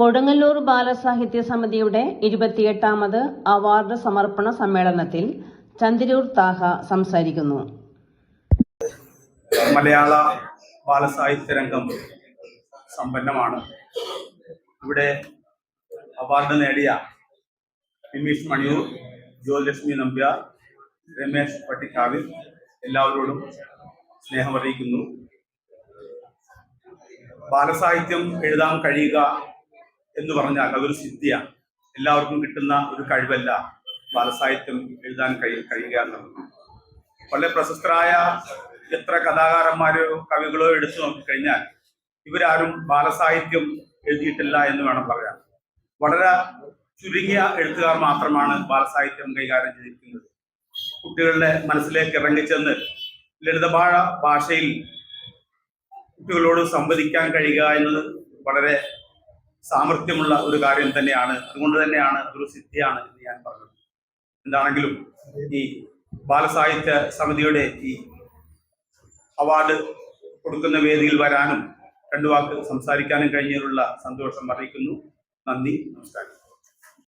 കൊടുങ്ങല്ലൂർ ബാലസാഹിത്യ സമിതിയുടെ ഇരുപത്തിയെട്ടാമത് അവാർഡ് സമർപ്പണ സമ്മേളനത്തിൽ ചന്ദിരൂർ താഹ സംസാരിക്കുന്നു. മലയാള ബാലസാഹിത്യ രംഗം സമ്പന്നമാണ്. ഇവിടെ അവാർഡ് നേടിയ നിമീഷ് മണിയൂർ ജ്യോതിലക്ഷ്മി നമ്പ്യാർ രമേശ് പട്ടിക്കാവിൽ എല്ലാവരോടും സ്നേഹമറിയിക്കുന്നു. ബാലസാഹിത്യം എഴുതാൻ കഴിയുക എന്ന് പറഞ്ഞാൽ അതൊരു സിദ്ധിയാണ് എല്ലാവർക്കും കിട്ടുന്ന ഒരു കഴിവല്ല ബാലസാഹിത്യം എഴുതാൻ കഴി കഴിയുക എന്നുള്ളത്. വളരെ പ്രശസ്തരായ എത്ര കഥാകാരന്മാരോ കവികളോ എടുത്തു നോക്കിക്കഴിഞ്ഞാൽ ഇവരാരും ബാലസാഹിത്യം എഴുതിയിട്ടില്ല എന്ന് വേണം പറയാൻ. വളരെ ചുരുങ്ങിയ എഴുത്തുകാർ മാത്രമാണ് ബാലസാഹിത്യം കൈകാര്യം ചെയ്തിരിക്കുന്നത്. കുട്ടികളുടെ മനസ്സിലേക്ക് ഇറങ്ങിച്ചെന്ന് ലളിതഭാഷ ഭാഷയിൽ കുട്ടികളോട് സംവദിക്കാൻ കഴിയുക എന്നത് വളരെ സാമർഥ്യമുള്ള ഒരു കാര്യം തന്നെയാണ്. അതുകൊണ്ട് തന്നെയാണ് അതൊരു സിദ്ധിയാണ് എന്ന് ഞാൻ പറഞ്ഞത്. എന്താണെങ്കിലും ഈ ബാലസാഹിത്യ സമിതിയുടെ ഈ അവാർഡ് കൊടുക്കുന്ന വേദിയിൽ വരാനും രണ്ടു വാക്ക് സംസാരിക്കാനും കഴിഞ്ഞതിലുള്ള സന്തോഷം അറിയിക്കുന്നു. നന്ദി. നമസ്കാരം.